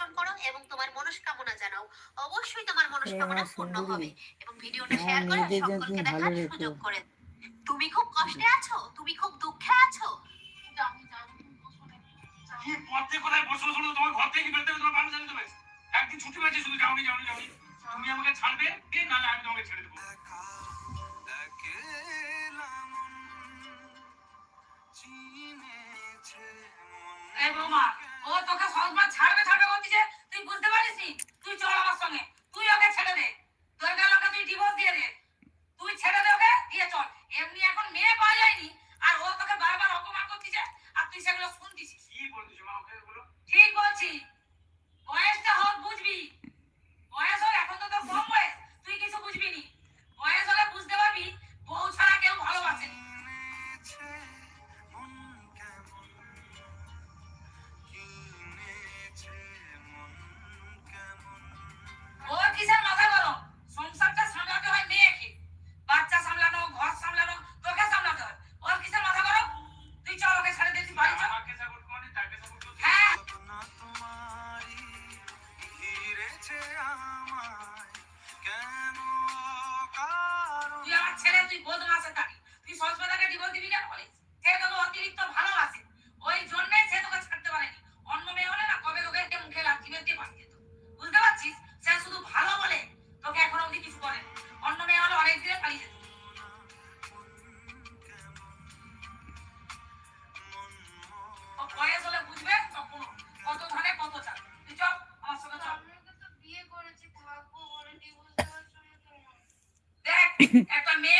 পরিবেশন করো এবং তোমার মনস্কামনা জানাও। অবশ্যই তোমার মনস্কামনা পূর্ণ হবে এবং ভিডিওটা শেয়ার করে সকলকে দেখার সুযোগ করে তুমি খুব কষ্টে আছো? তুমি খুব দুঃখে আছো? কি বসে বসে তোমার ঘর থেকে তোমার জানি একদিন ছুটি শুধু যাওনি যাওনি যাওনি। তুমি আমাকে ছাড়বে আমি তোমাকে ছেড়ে ও তোকে ছাড়বে ছাড়বে তুই বদমাসের দাঁড়ি তুই সস্পেদাকে ডিভোর্স দিবি কেন বলিস? সে তোকে অতিরিক্ত ভালোবাসে। ওই জন্যই সে তোকে ছাড়তে পারেনি। অন্য মেয়ে হলে না কবে তোকে মুখে লাথি মেরে দিয়ে পাঠিয়ে বুঝতে পারছিস? সে শুধু ভালো বলে তোকে এখন অবধি কিছু করে অন্য মেয়ে হলে অনেক দিনে পালিয়ে যেত। বয়স হলে বুঝবে তখন কত ধানে কত চাল। তুই চল আমার সঙ্গে চল। দেখ একটা মেয়েকে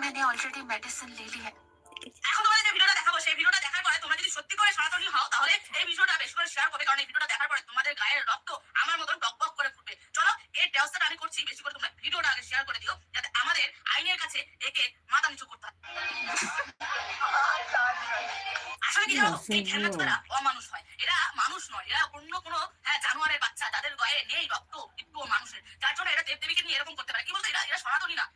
मैंने ऑलरेडी मेडिसिन ले ली है এখন তোমাদের যে ভিডিওটা দেখাবো সেই ভিডিওটা দেখার পরে তোমরা যদি সত্যি করে সনাতনী হও তাহলে এই ভিডিওটা বেশি করে শেয়ার করবে কারণ এই ভিডিওটা দেখার পরে তোমাদের গায়ের রক্ত আমার মতন টকবক করে ফুটবে চলো এই ব্যবস্থাটা আমি করছি বেশি করে তোমরা ভিডিওটা আগে শেয়ার করে দিও যাতে আমাদের আইনের কাছে একে মাথা নিচু করতে হয় আসলে কি জানো এই খেলনাচোদারা অমানুষ হয় এরা মানুষ নয় এরা অন্য কোনো হ্যাঁ জানোয়ারের বাচ্চা যাদের গায়ে নেই রক্ত একটুও মানুষের যার জন্য এরা দেবদেবীকে নিয়ে এরকম করতে পারে কি বলতো এরা এরা সনাতনী না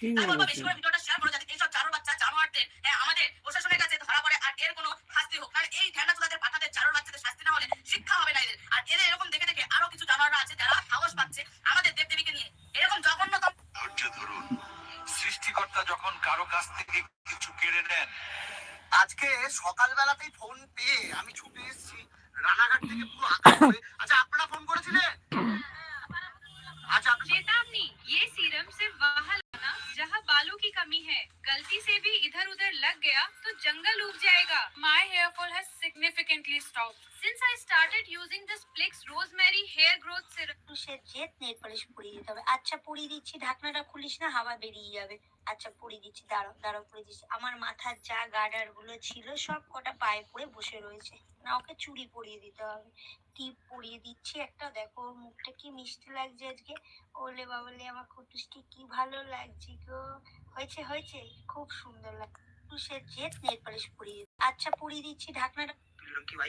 আচরণ করছে ঠিক আমি বলব আছে। বেশি করে ভিডিওটা শেয়ার করো যাতে এইসব চারোর বাচ্চা জানোয়ারদের হ্যাঁ, আমাদের প্রশাসনের কাছে ধরা পড়ে আর এর কোনো শাস্তি হোক। কারণ এই ঢ্যান্ডাচোদাদের পাঠাদের চারোর বাচ্চাদের শাস্তি না হলে শিক্ষা হবে না এদের। আর এদের এরকম দেখে দেখে আরও কিছু জানোয়াররা আছে যারা সাহস পাচ্ছে আমাদের দেবদেবীকে নিয়ে। এরকম জঘন্যতম ধৈর্য ধরুন সৃষ্টিকর্তা যখন কারও কাছ থেকে কিছু কেড়ে নেন আজকে সকালবেলাতেই ফোন পেয়ে আমি ছুটে এসেছি। রানাঘাট থেকে পুরো আচ্ছা আপনারা ফোন করেছিলেন? I started using this Plix Rosemary Hair Growth Serum, সে জেদ নেল পালিশ পরিয়ে দিতে হবে। আচ্ছা পরিয়ে দিচ্ছি ঢাকনাটা খুলিস না হাওয়া বেরিয়ে যাবে। আচ্ছা পরিয়ে দিচ্ছি দাঁড়াও দাঁড়াও পরিয়ে দিচ্ছি। আমার মাথার যা গার্ডারগুলো ছিল সব কটা পায়ে পড়ে বসে রয়েছে। না ওকে চুড়ি পরিয়ে দিতে হবে। টিপ পরিয়ে দিচ্ছি একটা দেখো ওর মুখটা কি মিষ্টি লাগছে আজকে। ওলে বাবলে আমার কুটুসটি কি ভালো লাগছে গো। হয়েছে হয়েছে খুব সুন্দর লাগছে। সে জেদ নেল পালিশ পরিয়ে আচ্ছা পরিয়ে দিচ্ছি ঢাকনাটা কি ভাই।